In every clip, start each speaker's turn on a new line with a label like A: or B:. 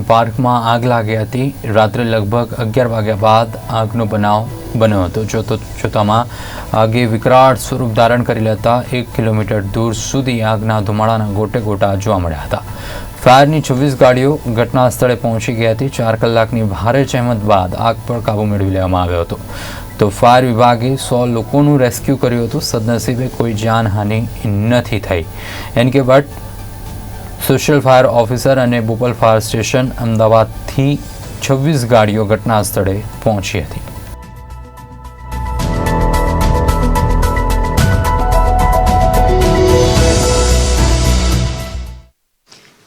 A: પાર્કમાં આગ લાગી હતી. રાત્રે લગભગ અગિયાર વાગ્યા બાદ આગનો બનાવ બન્યો હતો. જોતો જોતામાં આગે વિકરાળ સ્વરૂપ ધારણ કરી લેતા એક કિલોમીટર દૂર સુધી આગના ધુમાડાના ગોટે ગોટા જોવા મળ્યા હતા. ફાયરની છવ્વીસ ગાડીઓ ઘટના સ્થળે પહોંચી ગઈ હતી. ચાર કલાકની ભારે જહેમત બાદ આગ પર કાબૂ મેળવી લેવામાં આવ્યો હતો. તો ફાયર વિભાગે સો લોકોનું રેસ્ક્યુ કર્યું હતું. સદનસીબે કોઈ જાનહાનિ નથી થઈ. એન કે ભટ્ટ સોશિયલ ફાયર ઓફિસર અને બોપલ ફાયર સ્ટેશન અમદાવાદથી છવ્વીસ ગાડીઓ ઘટના સ્થળે પહોંચી હતી.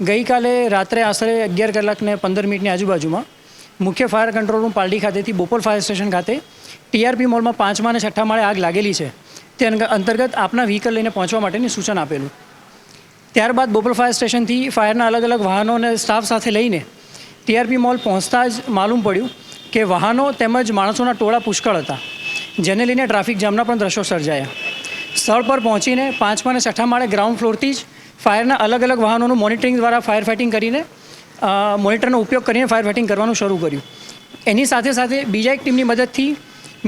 B: ગઈકાલે રાત્રે આશરે અગિયાર કલાકને પંદર મિનિટની આજુબાજુમાં મુખ્ય ફાયર કંટ્રોલ રૂમ પાલડી ખાતેથી બોપલ ફાયર સ્ટેશન ખાતે ટીઆરપી મોલમાં પાંચમા અને છઠ્ઠા માળે આગ લાગેલી છે. તે અંતર્ગત આપના વ્હીકલ લઈને પહોંચવા માટેની સૂચન આપેલું. ત્યારબાદ બોપલ ફાયર સ્ટેશનથી ફાયરના અલગ અલગ વાહનો અને સ્ટાફ સાથે લઈને ટીઆરપી મોલ પહોંચતા જ માલુમ પડ્યું કે વાહનો તેમજ માણસોના ટોળા પુષ્કળ હતા, જેને લઈને ટ્રાફિક જામના પણ દ્રશ્યો સર્જાયા. સ્થળ પર પહોંચીને પાંચમા અને છઠ્ઠા માળે ગ્રાઉન્ડ ફ્લોરથી જ ફાયરના અલગ અલગ વાહનોનું મોનિટરિંગ દ્વારા ફાયર ફાઇટિંગ કરીને મોનિટરનો ઉપયોગ કરીને ફાયર ફાઇટિંગ કરવાનું શરૂ કર્યું. એની સાથે સાથે બીજા એક ટીમની મદદથી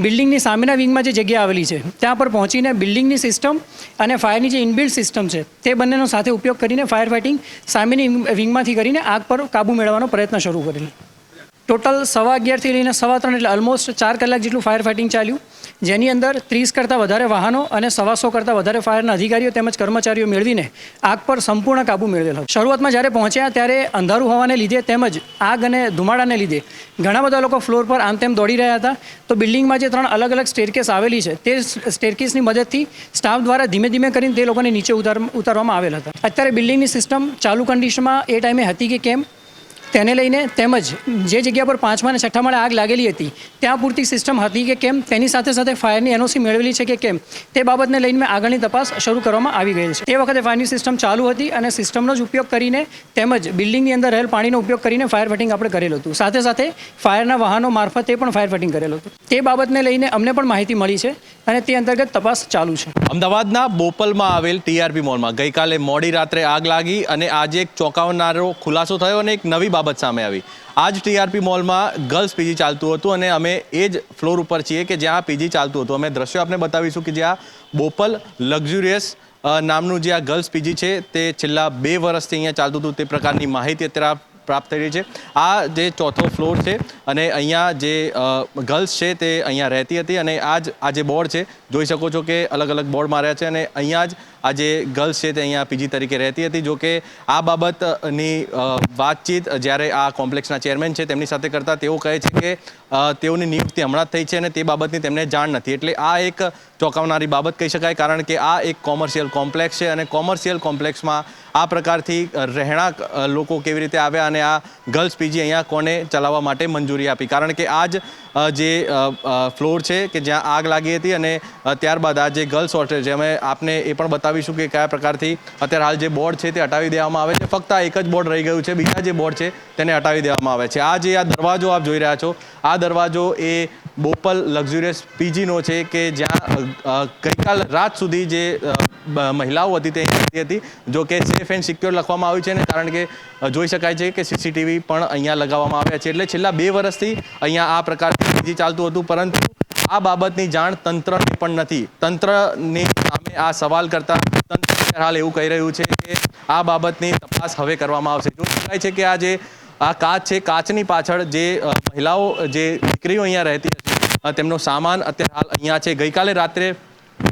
B: બિલ્ડિંગની સામેના વિંગમાં જે જગ્યા આવેલી છે, ત્યાં પર પહોંચીને બિલ્ડિંગની સિસ્ટમ અને ફાયરની જે ઇનબિલ્ડ સિસ્ટમ છે, તે બંનેનો સાથે ઉપયોગ કરીને ફાયર ફાઇટિંગ સામેની વિંગમાંથી કરીને આગ પર કાબૂ મેળવવાનો પ્રયત્ન શરૂ કરેલો. ટોટલ સવા અગિયારથી લઈને સવા ત્રણ એટલે ઓલમોસ્ટ ચાર કલાક જેટલું ફાયર ફાઇટિંગ ચાલ્યું. જેની અંદર ત્રીસ કરતાં વધારે વાહનો અને સવાસો કરતાં વધારે ફાયરના અધિકારીઓ તેમજ કર્મચારીઓ મેળવીને આગ પર સંપૂર્ણ કાબૂ મેળવેલો શરૂઆતમાં જ્યારે પહોંચ્યા ત્યારે અંધારું હોવાને લીધે તેમજ આગ અને ધુમાડાને લીધે ઘણા બધા લોકો ફ્લોર પર આમ તેમ દોડી રહ્યા હતા. તો બિલ્ડિંગમાં જે ત્રણ અલગ અલગ સ્ટેરકેસ આવેલી છે, તે સ્ટેરકેસની મદદથી સ્ટાફ દ્વારા ધીમે ધીમે કરીને તે લોકોને નીચે ઉતાર, ઉતારવામાં આવેલ હતા. અત્યારે બિલ્ડિંગની સિસ્ટમ ચાલુ કન્ડિશનમાં એ ટાઈમે હતી કે કેમ? તેને લઈને તેમજ જે જગ્યા પર પાંચમા અને છઠ્ઠા માળે આગ લાગેલી હતી, ત્યાં પૂરતી સિસ્ટમ હતી કે કેમ? તેની સાથે સાથે ફાયરની એનઓસી મેળવેલી છે કે કેમ? તે બાબતને લઈને આગળની તપાસ શરૂ કરવામાં આવી ગઈ છે. તે વખતે ફાયરની સિસ્ટમ ચાલુ હતી અને સિસ્ટમનો જ ઉપયોગ કરીને તેમજ બિલ્ડિંગની અંદર રહેલ પાણીનો ઉપયોગ કરીને ફાયર ફાઇટિંગ આપણે કરેલું હતું. સાથે સાથે ફાયરના વાહનો મારફતે પણ ફાયર ફાઇટિંગ કરેલું હતું. તે બાબતને લઈને અમને પણ માહિતી મળી છે અને તે અંતર્ગત તપાસ ચાલુ છે.
C: અમદાવાદના બોપલમાં આવેલ ટીઆરપી મોલમાં ગઈકાલે મોડી રાત્રે આગ લાગી અને આજે એક ચોંકાવનારો ખુલાસો થયો અને એક નવી બાબત સામે આવી. આજ ટીઆરપી મોલમાં ગર્લ્સ પીજી ચાલતું હતું અને અમે એ જ ફ્લોર ઉપર છીએ કે જ્યાં પીજી ચાલતું હતું. અમે દ્રશ્યો આપને બતાવીશું કે જ્યાં બોપલ લક્ઝુરિયસ નામનું જે આ ગર્લ્સ પીજી છે તે છેલ્લા બે વર્ષથી અહીંયા ચાલતું હતું. તે પ્રકારની માહિતી અત્યારે પ્રાપ્ત થઈ રહી છે. આ જે ચોથો ફ્લોર છે અને અહીંયા જે ગર્લ્સ છે તે અહીંયા રહેતી હતી અને આ જ આ જે બોર્ડ છે જોઈ શકો છો કે અલગ અલગ બોર્ડ માર્યા છે અને અહીંયા જ આ જે ગર્લ્સ છે તે અહીંયા પીજી તરીકે રહેતી હતી, જો કે આ બાબતની વાતચીત જ્યારે આ કોમ્પ્લેક્સના ચેરમેન છે તેમની સાથે કરતા તેઓ કહે છે કે તેઓની નિયુક્તિ હમણાં જ થઈ છે અને તે બાબતની તેમને જાણ નથી. એટલે આ એક ચોંકાવનારી બાબત કહી શકાય કારણ કે આ એક કોમર્શિયલ કોમ્પ્લેક્સ છે અને કોમર્શિયલ કોમ્પ્લેક્સમાં આ પ્રકારથી રહેણાંક લોકો કેવી રીતે આવ્યા અને આ ગર્લ્સ પીજી અહીંયા કોને ચલાવવા માટે મંજૂરી આપી. કારણ કે આ જ જે ફ્લોર છે કે જ્યાં આગ લાગી હતી અને ત્યારબાદ આ જે ગર્લ્સ હોસ્ટેલ છે અમે આપને એ પણ બતાવીશું કે કયા પ્રકારથી અત્યારે હાલ જે બોર્ડ છે તે હટાવી દેવામાં આવે છે. ફક્ત આ એક જ બોર્ડ રહી ગયું છે, બીજા જે બોર્ડ છે તેને હટાવી દેવામાં આવે છે. આ જે આ દરવાજો આપ જોઈ રહ્યા છો, આ દરવાજો એ બોપલ લક્ઝુરિયસ પીજીનો છે કે જ્યાં ગઈકાલ રાત સુધી જે મહિલાઓ હતી તે રહેતી હતી, જો કે સેફ એન્ડ સિક્યોર લખવામાં આવ્યું છે ને કારણ કે જોઈ શકાય છે કે સીસીટીવી પણ અહીંયા લગાવવામાં આવ્યા છે. એટલે છેલ્લા બે વર્ષથી અહીંયા આ પ્રકારની પીજી ચાલતું હતું, પરંતુ આ બાબતની જાણ તંત્રને પણ નથી. તંત્રની સામે આ સવાલ કરતા તંત્ર હાલ એવું કહી રહ્યું છે કે આ બાબતની તપાસ હવે કરવામાં આવશે. જોઈ શકાય છે કે આ જે આ કાચ છે, કાચની પાછળ જે મહિલાઓ, જે દીકરીઓ અહીંયા રહેતી હતી તેમનો સામાન અત્યારે હાલ અહીંયા છે. ગઈકાલે રાત્રે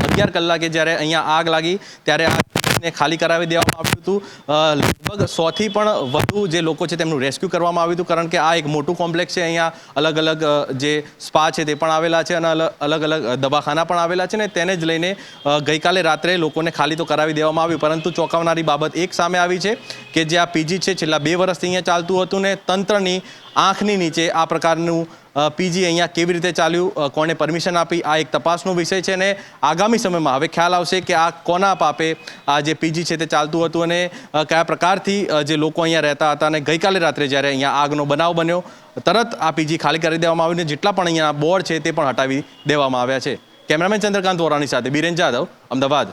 C: અગિયાર કલાકે જ્યારે અહીંયા આગ લાગી, ત્યારે આ ખાલી કરાવી દેવામાં આવ્યું હતું. લગભગ સોથી પણ વધુ જે લોકો છે તેમનું રેસ્ક્યુ કરવામાં આવ્યું હતું, કારણ કે આ એક મોટું કોમ્પ્લેક્સ છે અહીંયા. અલગ અલગ જે સ્પા છે તે પણ આવેલા છે અને અલગ અલગ દવાખાના પણ આવેલા છે ને તેને જ લઈને ગઈકાલે રાત્રે લોકોને ખાલી તો કરાવી દેવામાં આવ્યું. પરંતુ ચોંકાવનારી બાબત એક સામે આવી છે કે જે આ પીજી છે, છેલ્લા બે વર્ષથી અહીંયા ચાલતું હતું ને તંત્રની આંખની નીચે આ પ્રકારનું પીજી અહીંયા કેવી રીતે ચાલ્યું કોને પરમિશન આપી, આ એક તપાસનો વિષય છે અને આગામી સમયમાં હવે ખ્યાલ આવશે કે આ કોના પાપે આ જે પીજી છે તે ચાલતું હતું અને કયા પ્રકારથી જે લોકો અહીંયા રહેતા હતા અને ગઈકાલે રાત્રે જ્યારે અહીંયા આગનો બનાવ બન્યો, તરત આ પીજી ખાલી કરી દેવામાં આવ્યું અને જેટલા પણ અહીંયા બોર્ડ છે તે પણ હટાવી દેવામાં આવ્યા છે. કેમેરામેન ચંદ્રકાંત વોરાની સાથે બિરેન જાદવ, અમદાવાદ.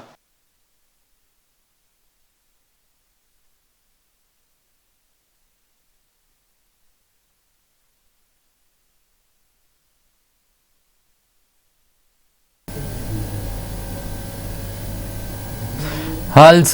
A: હાલ